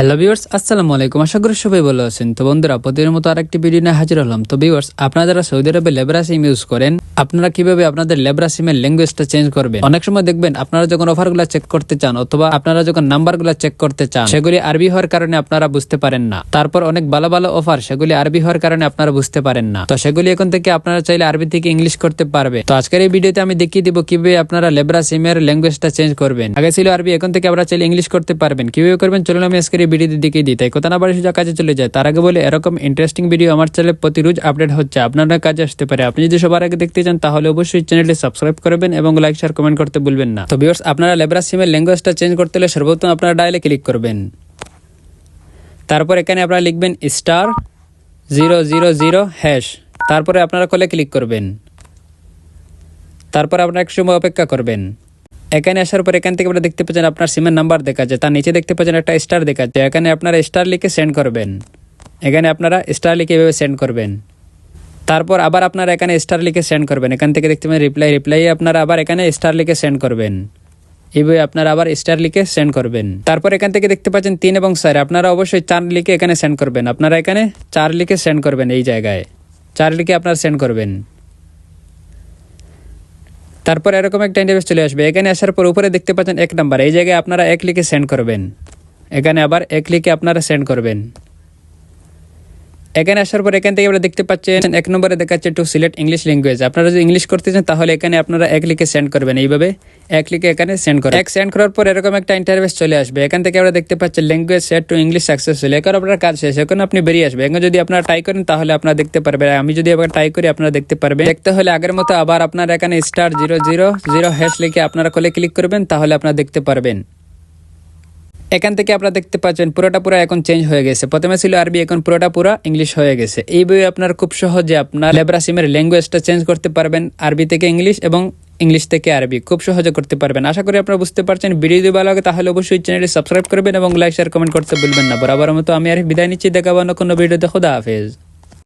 Hello viewers আসসালামু আলাইকুম আশা করি সবাই ভালো আছেন। তো বন্ধুরা, প্রতিদিনের মতো আরেকটি ভিডিও নিয়ে হাজির হলাম। তো ভিউয়ার্স আপনারা যারা সৌদি আরবে লেবার ইউজ করেন আপনারা কীভাবে আপনাদের লেবরা সিমের ল্যাঙ্গুয়েজটা চেঞ্জ করবেন? অনেক সময় দেখবেন আপনারা যখন অফারগুলো চেক করতে চান অথবা আপনারা যখন নাম্বারগুলো চেক করতে চান, সেগুলি আরবি হওয়ার কারণে আপনারা বুঝতে পারেন না। তারপর অনেক ভালো ভালো অফার, সেগুলি আরবি হওয়ার কারণে আপনারা বুঝতে পারেন না। তো সেগুলি এখন থেকে আপনারা চাইলে আরবি থেকে ইংলিশ করতে পারবে। তো আজকের এই ভিডিওতে আমি দেখিয়ে দিব কীভাবে আপনারা লেবরা সিমের ল্যাঙ্গুয়েজটা চেঞ্জ করবেন। আগে ছিল আরবি, এখন থেকে আপনারা চাইলে ইংলিশ করতে পারবেন। কীভাবে করবেন চলুন আমি আজকের এই ভিডিওতে দেখিয়ে দিই। তাই কথা না বাড়ি সোজা কাজে চলে যায় তার আগে বলে, এরকম ইন্টারেস্টিং ভিডিও আমার চ্যানেলে প্রতি রোজ আপডেট হচ্ছে। আপনারা কাজে আসতে পারে। আপনি যদি সবার আগে দেখতে চান তাহলে অবশ্যই চ্যানেলটি সাবস্ক্রাইব করবেন এবং লাইক শেয়ার কমেন্ট করতে ভুলবেন না। তো ভিউয়ার্স আপনারা লেবরা সিমের ল্যাঙ্গুয়েজটা চেঞ্জ করতে হলে সর্বপ্রথম আপনারা ডায়ালে ক্লিক করবেন। তারপর এখানে আপনারা লিখবেন star zero zero zero hash তারপরে আপনারা কলে ক্লিক করবেন। তারপর আপনারা একটু সময় অপেক্ষা করবেন। এখানে আসার পর এখান থেকে আপনারা দেখতে পাচ্ছেন আপনার সিমের নাম্বার দেখা যায় তার নিচে দেখতে পাচ্ছেন একটা স্টার দেখা যায় এখানে আপনারা স্টার লিখে সেন্ড করবেন। এখানে আপনারা স্টার লিখে এভাবে সেন্ড করবেন। তারপর আবার আপনারা এখানে স্টার লিখে সেন্ড করবেন। এখান থেকে দেখতে পাবেন রিপ্লাই রিপ্লাই আপনারা আবার এখানে স্টার লিখে সেন্ড করবেন। এইভাবে আপনারা আবার স্টার লিখে সেন্ড করবেন। তারপর এখান থেকে দেখতে পাচ্ছেন তিন এবং চার। আপনারা অবশ্যই চার লিখে এখানে সেন্ড করবেন। আপনারা এখানে চার লিখে সেন্ড করবেন এই জায়গায়। চার লিখে আপনারা সেন্ড করবেন। তারপর এরকম একটা ইন্টারভেস চলে আসবে। এখানে আসার পর উপরে দেখতে পাচ্ছেন এক নাম্বার এই জায়গায় আপনারা এক লিখে সেন্ড করবেন। এখানে আবার এক লিখে আপনারা সেন্ড করবেন। এখানে আসার পর এখান থেকে আমরা দেখতে পাচ্ছেন, এক নম্বরে দেখাচ্ছে টু সিলেক্ট ইংলিশ ল্যাঙ্গুয়েজ আপনারা যদি ইংলিশ করতে চান, তাহলে এখানে আপনারা এক লিখে সেন্ড করবেন এইভাবে। এক লিখে এখানে সেন্ড করবেন এক সেন্ড করার পর এরকম একটা ইন্টারভেস চলে আসবে। এখান থেকে আমরা দেখতে পাচ্ছি language set to English successful এখন আপনার কাজ শেষ। এখন আপনি বেরিয়ে আসবে এখন যদি আপনারা ট্রাই করেন, তাহলে আপনারা দেখতে পারবেন। আমি যদি আবার ট্রাই করি, আপনারা দেখতে পারবেন। দেখতে হলে আগের মতো আবার আপনারা এখানে star zero zero zero hash লিখে আপনারা কলে ক্লিক করবেন, তাহলে আপনারা দেখতে পারবেন। এখান থেকে আপনারা দেখতে পাচ্ছেন পুরোটা পুরো এখন চেঞ্জ হয়ে গেছে। প্রথমে ছিল আরবি, এখন পুরোটা পুরো ইংলিশ হয়ে গেছে। এই বই আপনার খুব সহজে আপনার লেবরা সিমের ল্যাঙ্গুয়েজটা চেঞ্জ করতে পারবেন, আরবি থেকে ইংলিশ এবং ইংলিশ থেকে আরবি। খুব সহজে করতে পারবেন। আশা করি আপনারা বুঝতে পারছেন। ভিডিও যদি ভালো লাগে, তাহলে অবশ্যই চ্যানেলটি সাবস্ক্রাইব করবেন এবং লাইক শেয়ার কমেন্ট করতে ভুলবেন না। বরাবর মতো আমি আর বিদায় নিচ্ছি। দেখাবো অন্য কোনো ভিডিওতে। খোদা হাফেজ।